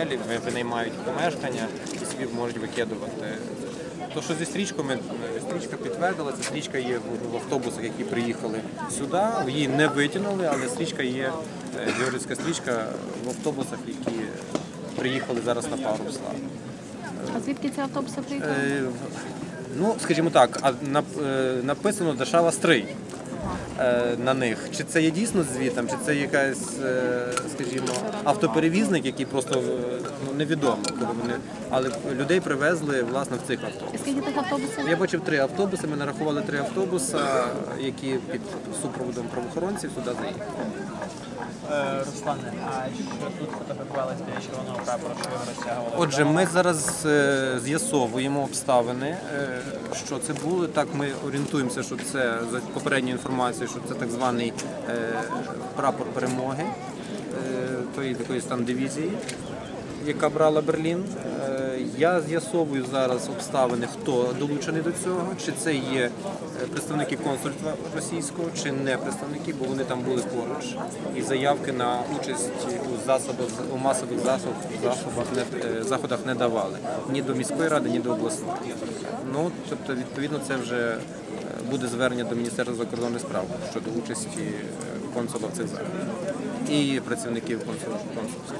готелі ви- винаймають помешкання і собі можуть викидувати. То, що зі стрічками, стрічка підтвердила, ця стрічка є в, автобусах, які приїхали сюди. Її не витягнули, але стрічка є, е, георгіївська стрічка в автобусах, які приїхали зараз на пару слав. А звідки ці автобуси приїхали? Е, Ну, скажімо так, а е, написано Дешава Стрий на них. Чи це є дійсно звітом, чи це якась, скажімо, автоперевізник, який просто е, ну, невідомо, коли вони. Але людей привезли власне в цих автобусах. скільки тих автобусів? Я бачив три автобуси, ми нарахували три автобуси, які під супроводом правоохоронців сюди заїхали. Е, Руслане, а що тут фотографувалися біля червоного прапора, що його розтягували? Отже, ми зараз е, з'ясовуємо обставини, е, що це було. Так, ми орієнтуємося, що це за попередньою інформацією, що це так званий е, прапор перемоги тої такої стан дивізії, яка брала Берлін. Е, Я з'ясовую зараз обставини, хто долучений до цього, чи це є е, представники консульства російського, чи не представники, бо вони там були поруч, і заявки на участь у засобах у масових засобах, засобах не, е, заходах не давали ні до міської ради, ні до обласної. Ну тобто, відповідно, це вже е, буде звернення до Міністерства закордонних справ щодо участі е, консула в цих заходах і працівників консул- консульства.